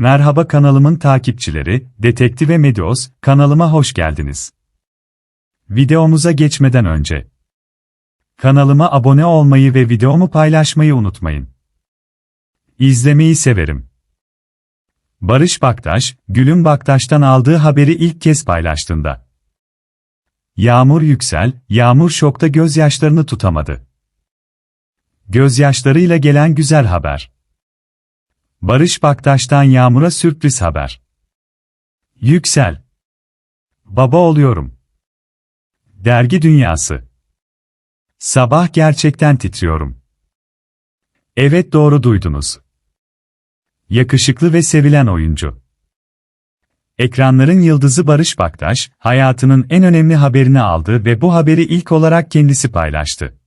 Merhaba kanalımın takipçileri, Detektive Medios, kanalıma hoş geldiniz. Videomuza geçmeden önce kanalıma abone olmayı ve videomu paylaşmayı unutmayın. İzlemeyi severim. Barış Baktaş, Gülüm Baktaş'tan aldığı haberi ilk kez paylaştığında. Yağmur Yüksel, Yağmur şokta gözyaşlarını tutamadı. Gözyaşlarıyla gelen güzel haber. Barış Baktaş'tan Yağmur'a sürpriz haber. Yüksel. Baba oluyorum. Dergi dünyası. Sabah gerçekten titriyorum. Evet doğru duydunuz. Yakışıklı ve sevilen oyuncu. Ekranların yıldızı Barış Baktaş, hayatının en önemli haberini aldı ve bu haberi ilk olarak kendisi paylaştı.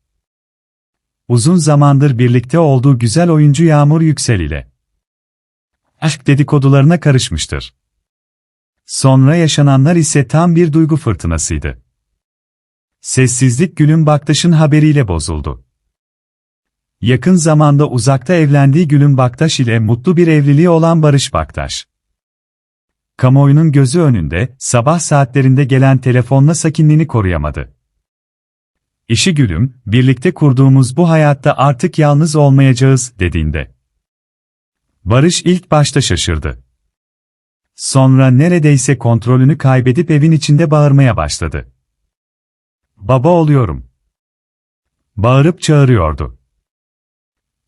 Uzun zamandır birlikte olduğu güzel oyuncu Yağmur Yüksel ile aşk dedikodularına karışmıştır. Sonra yaşananlar ise tam bir duygu fırtınasıydı. Sessizlik Gülün Baktaş'ın haberiyle bozuldu. Yakın zamanda uzakta evlendiği Gülün Baktaş ile mutlu bir evliliği olan Barış Baktaş. Kamuoyunun gözü önünde, sabah saatlerinde gelen telefonla sakinliğini koruyamadı. İşi Gülüm, birlikte kurduğumuz bu hayatta artık yalnız olmayacağız, dediğinde. Barış ilk başta şaşırdı. Sonra neredeyse kontrolünü kaybedip evin içinde bağırmaya başladı. Baba oluyorum. Bağırıp çağırıyordu.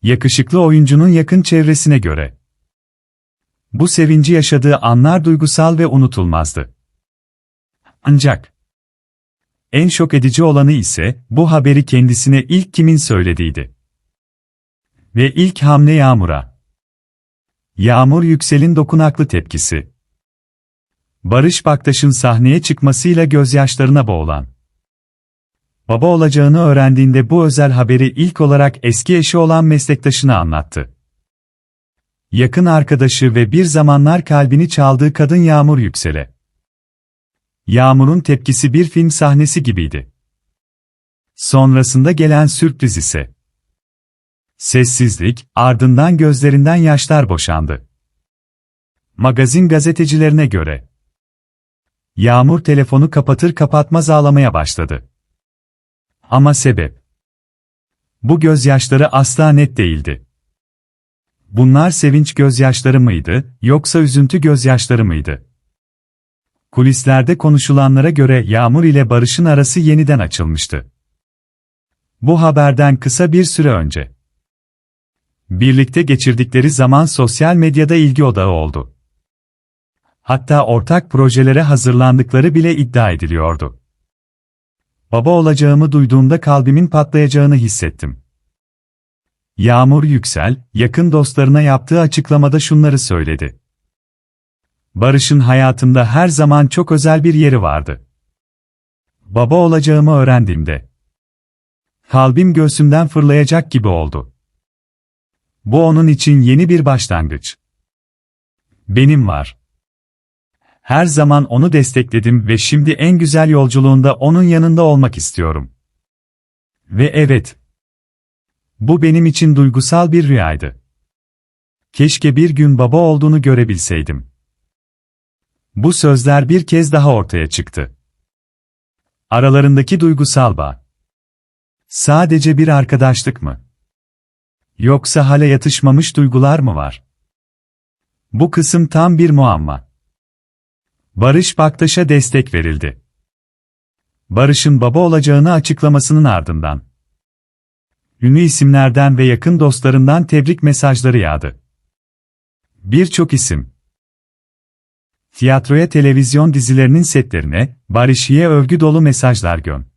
Yakışıklı oyuncunun yakın çevresine göre. Bu sevinci yaşadığı anlar duygusal ve unutulmazdı. Ancak en şok edici olanı ise bu haberi kendisine ilk kimin söylediğiydi. Ve ilk hamle Yağmur'a. Yağmur Yüksel'in dokunaklı tepkisi. Barış Baktaş'ın sahneye çıkmasıyla gözyaşlarına boğulan. Baba olacağını öğrendiğinde bu özel haberi ilk olarak eski eşi olan meslektaşına anlattı. Yakın arkadaşı ve bir zamanlar kalbini çaldığı kadın Yağmur Yüksel'e. Yağmur'un tepkisi bir film sahnesi gibiydi. Sonrasında gelen sürpriz ise Sessizlik, ardından gözlerinden yaşlar boşandı. Magazin gazetecilerine göre Yağmur telefonu kapatır kapatmaz ağlamaya başladı. Ama sebep Bu gözyaşları asla net değildi. Bunlar sevinç gözyaşları mıydı, yoksa üzüntü gözyaşları mıydı? Kulislerde konuşulanlara göre Yağmur ile Barış'ın arası yeniden açılmıştı. Bu haberden kısa bir süre önce. Birlikte geçirdikleri zaman sosyal medyada ilgi odağı oldu. Hatta ortak projelere hazırlandıkları bile iddia ediliyordu. Baba olacağımı duyduğumda kalbimin patlayacağını hissettim. Yağmur Yüksel, yakın dostlarına yaptığı açıklamada şunları söyledi. Barış'ın hayatımda her zaman çok özel bir yeri vardı. Baba olacağımı öğrendiğimde kalbim göğsümden fırlayacak gibi oldu. Bu onun için yeni bir başlangıç. Benim var. Her zaman onu destekledim ve şimdi en güzel yolculuğunda onun yanında olmak istiyorum. Ve evet. Bu benim için duygusal bir rüyaydı. Keşke bir gün baba olduğunu görebilseydim. Bu sözler bir kez daha ortaya çıktı. Aralarındaki duygusal bağ. Sadece bir arkadaşlık mı? Yoksa hala yatışmamış duygular mı var? Bu kısım tam bir muamma. Barış Baktaş'a destek verildi. Barış'ın baba olacağını açıklamasının ardından. Ünlü isimlerden ve yakın dostlarından tebrik mesajları yağdı. Birçok isim. Tiyatroya televizyon dizilerinin setlerine, Barış'ye övgü dolu mesajlar gön.